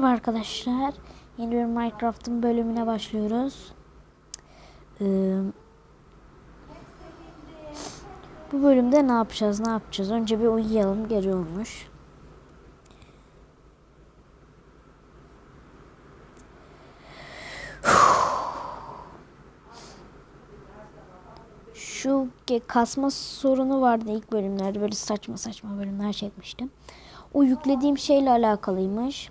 Merhaba arkadaşlar. Yeni bir Minecraft'ın bölümüne başlıyoruz. Ee, bu bölümde ne yapacağız? Ne yapacağız? Önce bir uyuyalım. Gece olmuş. Şu kasma sorunu vardı ilk bölümlerde. Böyle saçma saçma bölümler çekmiştim. O yüklediğim şeyle alakalıymış.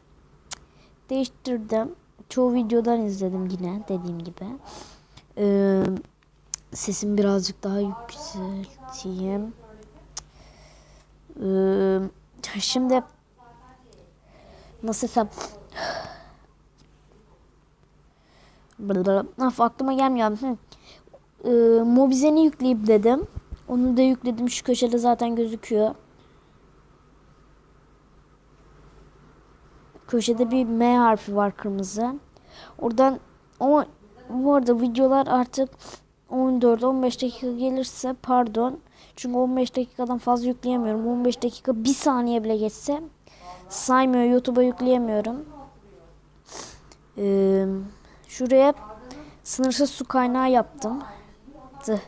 Değiştirdim. Çoğu videodan izledim yine dediğim gibi. Ee, sesim birazcık daha yükselteyim. Ee, şimdi nasıl desem Of, aklıma gelmiyor. Ee, Mobizen'i yükleyip dedim. Onu da yükledim. Şu köşede zaten gözüküyor. Köşede bir M harfi var kırmızı. Oradan ama bu arada videolar artık 14-15 dakika gelirse pardon. Çünkü 15 dakikadan fazla yükleyemiyorum. 15 dakika bir saniye bile geçse saymıyor. YouTube'a yükleyemiyorum. Ee, şuraya sınırsız su kaynağı yaptım. Tı.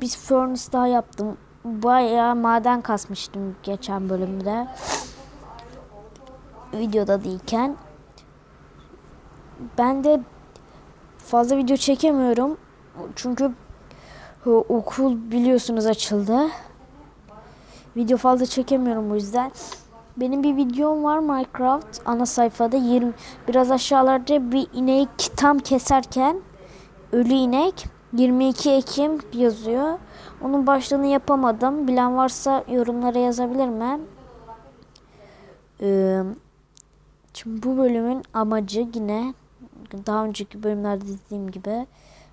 Bir furnace daha yaptım. Bayağı maden kasmıştım geçen bölümde videoda değilken ben de fazla video çekemiyorum çünkü e, okul biliyorsunuz açıldı video fazla çekemiyorum bu yüzden benim bir videom var Minecraft ana sayfada 20 biraz aşağılarda bir ineği tam keserken ölü inek 22 Ekim yazıyor. Onun başlığını yapamadım. Bilen varsa yorumlara yazabilir mi? Ee, Şimdi bu bölümün amacı yine daha önceki bölümlerde dediğim gibi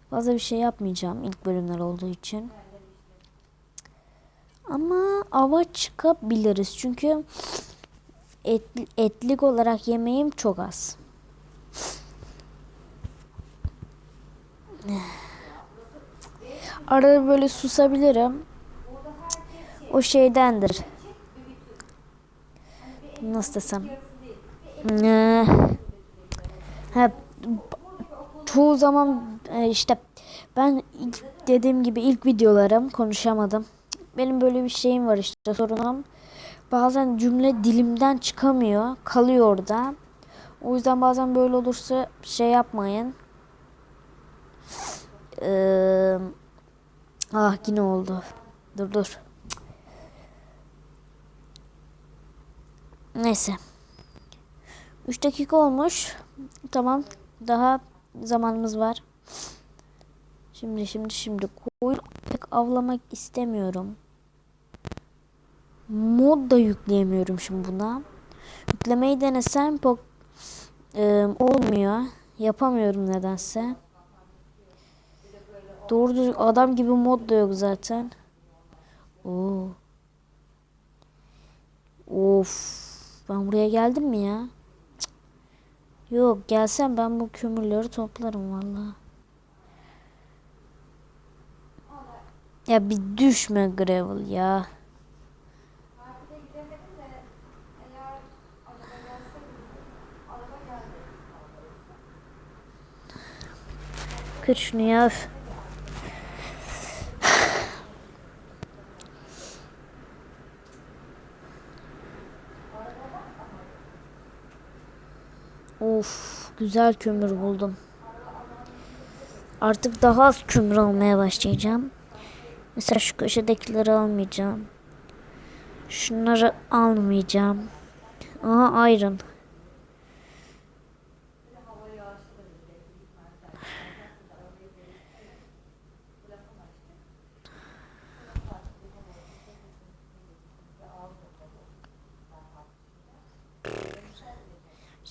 fazla bir şey yapmayacağım ilk bölümler olduğu için. Ama ava çıkabiliriz çünkü et, etlik olarak yemeğim çok az. Arada böyle susabilirim. O şeydendir. Nasıl desem? Ha, çoğu zaman e, işte ben ilk dediğim gibi ilk videolarım konuşamadım. Benim böyle bir şeyim var işte sorunum. Bazen cümle dilimden çıkamıyor, kalıyor orada. O yüzden bazen böyle olursa şey yapmayın. Ee, ah yine oldu. Dur dur. Neyse. 3 dakika olmuş. Tamam. Daha zamanımız var. Şimdi şimdi şimdi koyun pek avlamak istemiyorum. Mod da yükleyemiyorum şimdi buna. Yüklemeyi denesem pok e, olmuyor. Yapamıyorum nedense. Doğru düzgün adam gibi mod da yok zaten. Oo. Of. Ben buraya geldim mi ya? Yok gelsem ben bu kömürleri toplarım valla. Ya bir düşme gravel ya. Kır şunu ya. Of güzel kömür buldum. Artık daha az kömür almaya başlayacağım. Mesela şu köşedekileri almayacağım. Şunları almayacağım. Aha iron.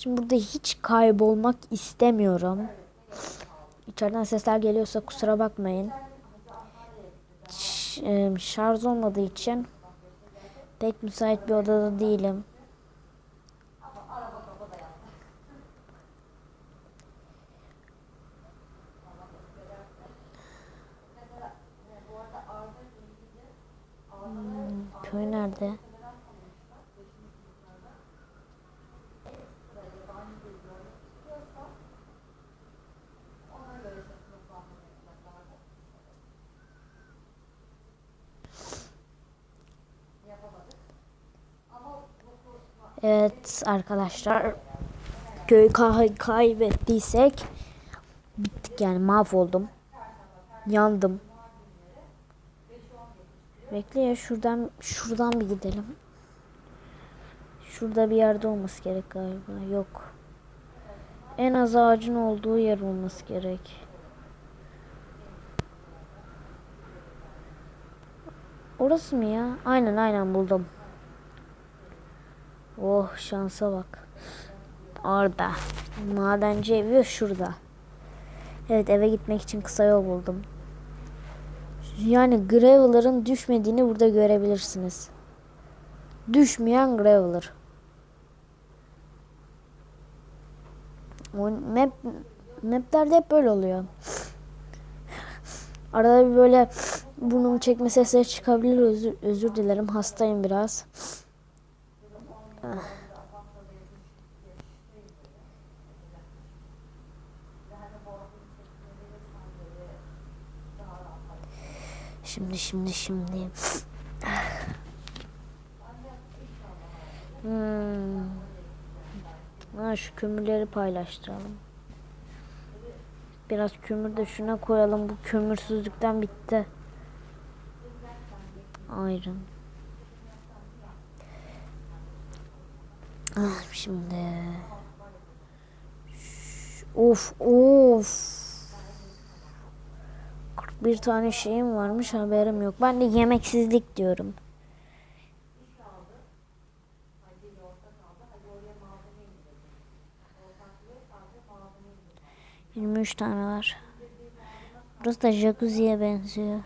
Şimdi burada hiç kaybolmak istemiyorum. İçeriden sesler geliyorsa kusura bakmayın. Ş- şarj olmadığı için pek müsait bir odada değilim. Evet arkadaşlar. Köyü kay- kaybettiysek bittik yani mahvoldum. Yandım. Bekle ya şuradan şuradan bir gidelim. Şurada bir yerde olması gerek galiba. Yok. En az ağacın olduğu yer olması gerek. Orası mı ya? Aynen aynen buldum. Oh şansa bak. Orada. Madenci evi şurada. Evet eve gitmek için kısa yol buldum. Yani Graveler'ın düşmediğini burada görebilirsiniz. Düşmeyen Graveler. Map maplerde hep böyle oluyor. Arada bir böyle burnumu çekme sesleri çıkabilir. Özür, özür dilerim. Hastayım biraz. Şimdi şimdi şimdi. Hmm. Ha, şu kömürleri paylaştıralım. Biraz kömür de şuna koyalım. Bu kömürsüzlükten bitti. Iron. Ah, şimdi. Of of. 41 tane şeyim varmış haberim yok. Ben de yemeksizlik diyorum. Yirmi üç tane var. Burası da jacuzziye benziyor.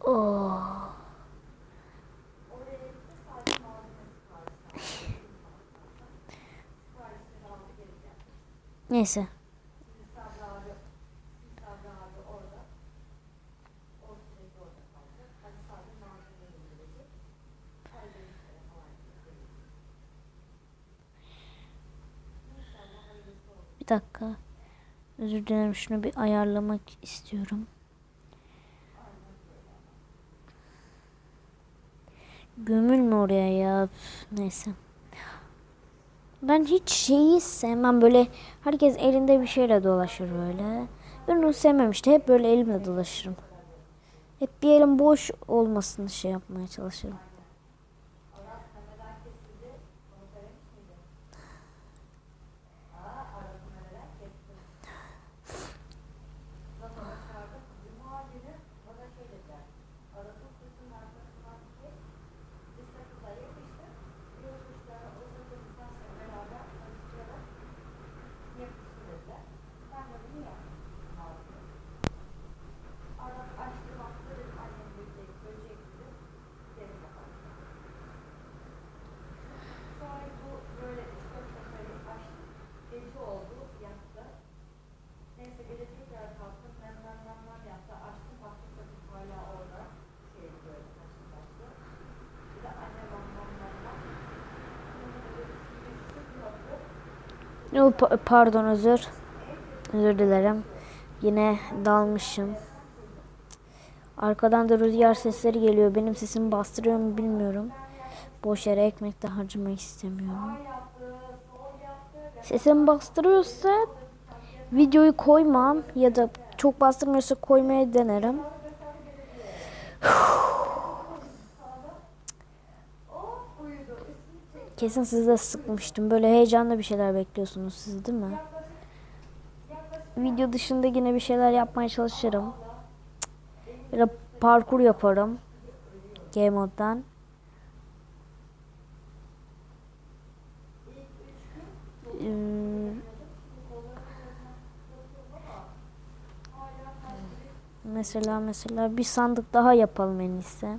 Oh. Neyse. Bir dakika. Özür dilerim şunu bir ayarlamak istiyorum. Gömülme oraya ya. Neyse. Ben hiç şeyi sevmem böyle herkes elinde bir şeyle dolaşır böyle. Ben onu sevmem işte hep böyle elimle dolaşırım. Hep bir elim boş olmasını şey yapmaya çalışırım. Pa- pardon özür. Özür dilerim. Yine dalmışım. Arkadan da rüzgar sesleri geliyor. Benim sesimi bastırıyor mu bilmiyorum. Boş yere ekmek de harcamak istemiyorum. Sesimi bastırıyorsa videoyu koymam ya da çok bastırmıyorsa koymaya denerim. Kesin sizi de sıkmıştım. Böyle heyecanla bir şeyler bekliyorsunuz siz değil mi? Video dışında yine bir şeyler yapmaya çalışırım. Ya parkur yaparım. Game moddan. Ee, Mesela mesela bir sandık daha yapalım en iyisi.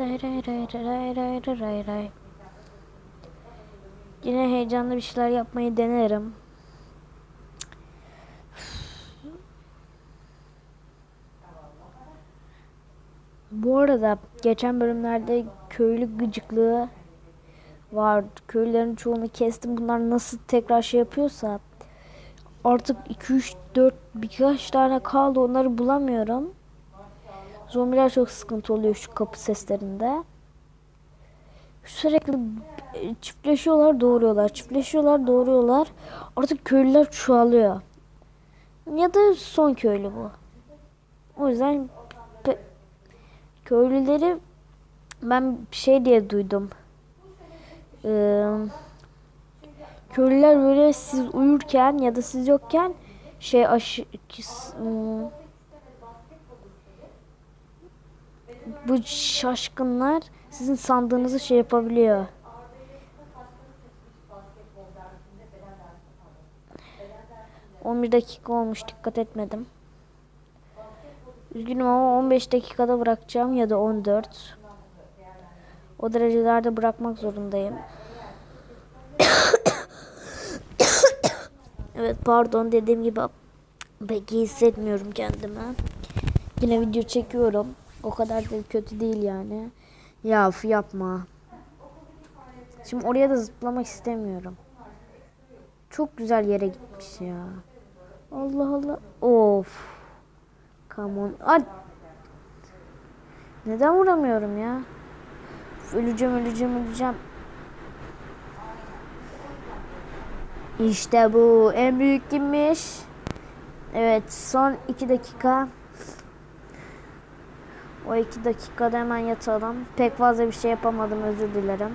Ray ray ray ray ray ray. Yine heyecanlı bir şeyler yapmayı denerim. Bu arada geçen bölümlerde köylü gıcıklığı var. Köylülerin çoğunu kestim. Bunlar nasıl tekrar şey yapıyorsa artık 2 3 4 birkaç tane kaldı. Onları bulamıyorum. Zombiler çok sıkıntı oluyor şu kapı seslerinde. Sürekli çiftleşiyorlar, doğuruyorlar. Çiftleşiyorlar, doğuruyorlar. Artık köylüler çoğalıyor. Ya da son köylü bu. O yüzden köylüleri ben şey diye duydum. Ee, köylüler böyle siz uyurken ya da siz yokken şey aşı bu şaşkınlar sizin sandığınızı şey yapabiliyor. On bir dakika olmuş dikkat etmedim. Üzgünüm ama 15 dakikada bırakacağım ya da 14. O derecelerde bırakmak zorundayım. evet pardon dediğim gibi pek iyi hissetmiyorum kendimi. Yine video çekiyorum. O kadar da kötü değil yani. Ya yapma. Şimdi oraya da zıplamak istemiyorum. Çok güzel yere gitmiş ya. Allah Allah. Of. Come on. Ay. Neden vuramıyorum ya? Öleceğim, öleceğim, öleceğim. İşte bu. En büyük kimmiş? Evet, son iki dakika. O iki dakikada hemen yatalım. Pek fazla bir şey yapamadım, özür dilerim.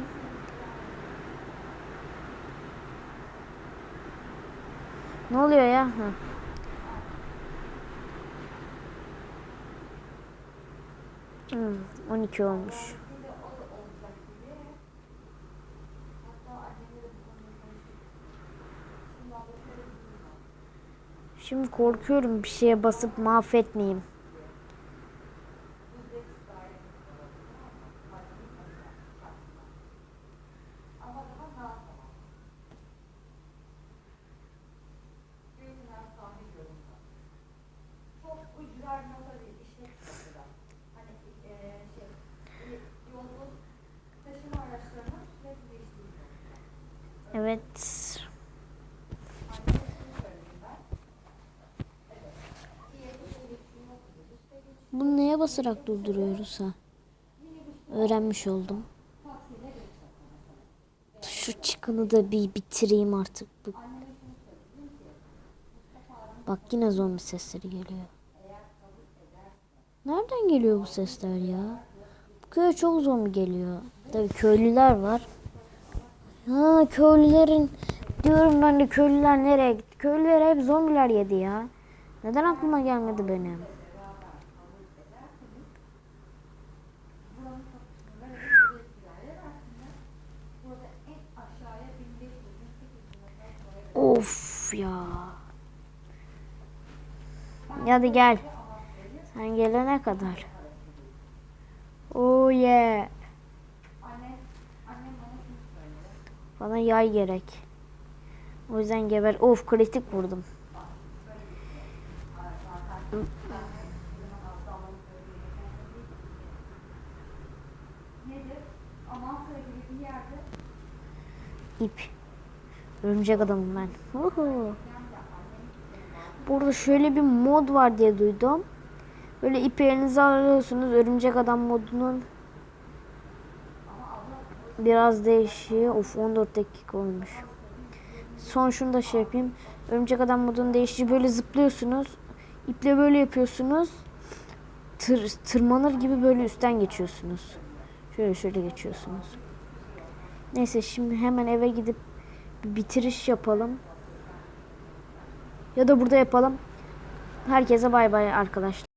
Ne oluyor ya? Ha. Hmm, 12 olmuş. Şimdi korkuyorum bir şeye basıp mahvetmeyeyim. Evet. Bunu neye basarak durduruyoruz ha? Öğrenmiş oldum. Şu çıkını da bir bitireyim artık. Bu- Bak yine zombi sesleri geliyor. Nereden geliyor bu sesler ya? Bu köye çok zombi geliyor. Tabii köylüler var. Ha köylülerin diyorum ben de köylüler nereye gitti? Köylüler hep zombiler yedi ya. Neden aklıma gelmedi benim? Of ya. Hadi gel. Sen gelene kadar. Oh yeah. Bana yay gerek. O yüzden geber. Of kritik vurdum. İp. Örümcek adamım ben. Uhu. Burada şöyle bir mod var diye duydum. Böyle ipi elinize alıyorsunuz. Örümcek adam modunun biraz değişiyor. Of 14 dakika olmuş. Son şunu da şey yapayım. Örümcek adam modunun değişiyor. Böyle zıplıyorsunuz. İple böyle yapıyorsunuz. Tır, tırmanır gibi böyle üstten geçiyorsunuz. Şöyle şöyle geçiyorsunuz. Neyse şimdi hemen eve gidip bir bitiriş yapalım. Ya da burada yapalım. Herkese bay bay arkadaşlar.